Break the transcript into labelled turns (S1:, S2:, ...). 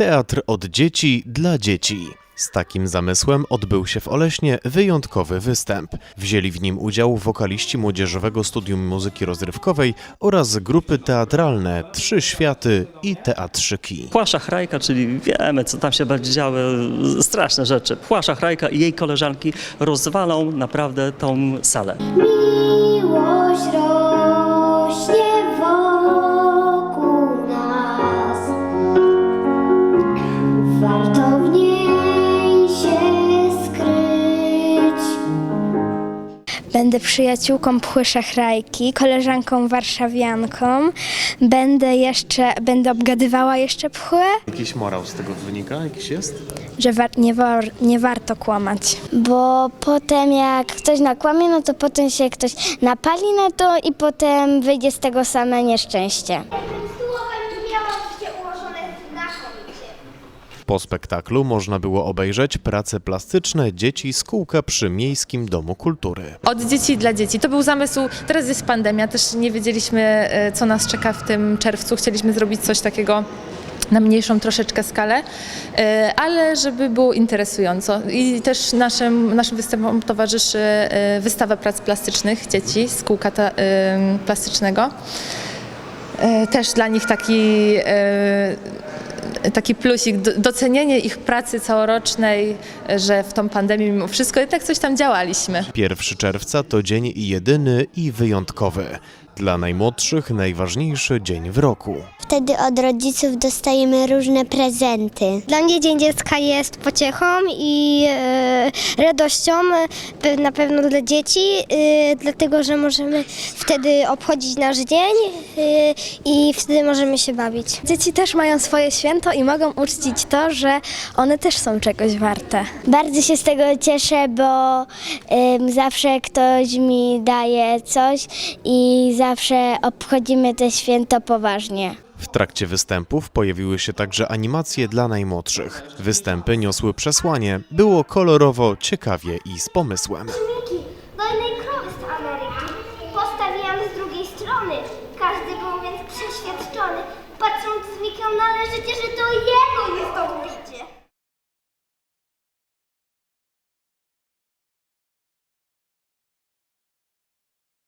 S1: Teatr od dzieci dla dzieci. Z takim zamysłem odbył się w Oleśnie wyjątkowy występ. Wzięli w nim udział wokaliści Młodzieżowego Studium Muzyki Rozrywkowej oraz grupy teatralne Trzy Światy i Teatrzyki.
S2: Płasza Hrajka, czyli wiemy, co tam się będzie działy, straszne rzeczy. Płasza Hrajka i jej koleżanki rozwalą naprawdę tą salę.
S3: Miłość
S4: Będę przyjaciółką Pchły Szachrajki, koleżanką warszawianką. Będę jeszcze, będę obgadywała jeszcze Pchłę,
S1: Jakiś morał z tego wynika? Jakiś jest?
S4: że war, nie, war, nie warto kłamać.
S3: Bo potem jak ktoś nakłamie, no to potem się ktoś napali na to i potem wyjdzie z tego same nieszczęście.
S1: Po spektaklu można było obejrzeć prace plastyczne dzieci z kółka przy Miejskim Domu Kultury.
S5: Od dzieci dla dzieci. To był zamysł, teraz jest pandemia, też nie wiedzieliśmy, e, co nas czeka w tym czerwcu. Chcieliśmy zrobić coś takiego na mniejszą troszeczkę skalę, e, ale żeby było interesująco. I też naszym, naszym występom towarzyszy e, wystawa prac plastycznych dzieci z kółka ta, plastycznego. Też dla nich taki, taki plusik, do- docenienie ich pracy całorocznej, że w tą pandemię mimo wszystko jednak coś tam działaliśmy.
S1: 1 czerwca to dzień jedyny i wyjątkowy. Dla najmłodszych najważniejszy dzień w roku.
S3: Wtedy od rodziców dostajemy różne prezenty.
S4: Dla mnie Dzień Dziecka jest pociechą i e, radością, e, na pewno dla dzieci, e, dlatego że możemy wtedy obchodzić nasz dzień e, i wtedy możemy się bawić. Dzieci też mają swoje święto i mogą uczcić to, że one też są czegoś warte.
S3: Bardzo się z tego cieszę, bo zawsze ktoś mi daje coś i zawsze obchodzimy to święto poważnie.
S1: W trakcie występów pojawiły się także animacje dla najmłodszych. Występy niosły przesłanie, było kolorowo, ciekawie i z pomysłem.
S6: Dojnej krowy z Ameryki. Postawiłam z drugiej strony. Każdy był więc przeświadczony. Patrząc z Mikiem należycie, że to jego jest to.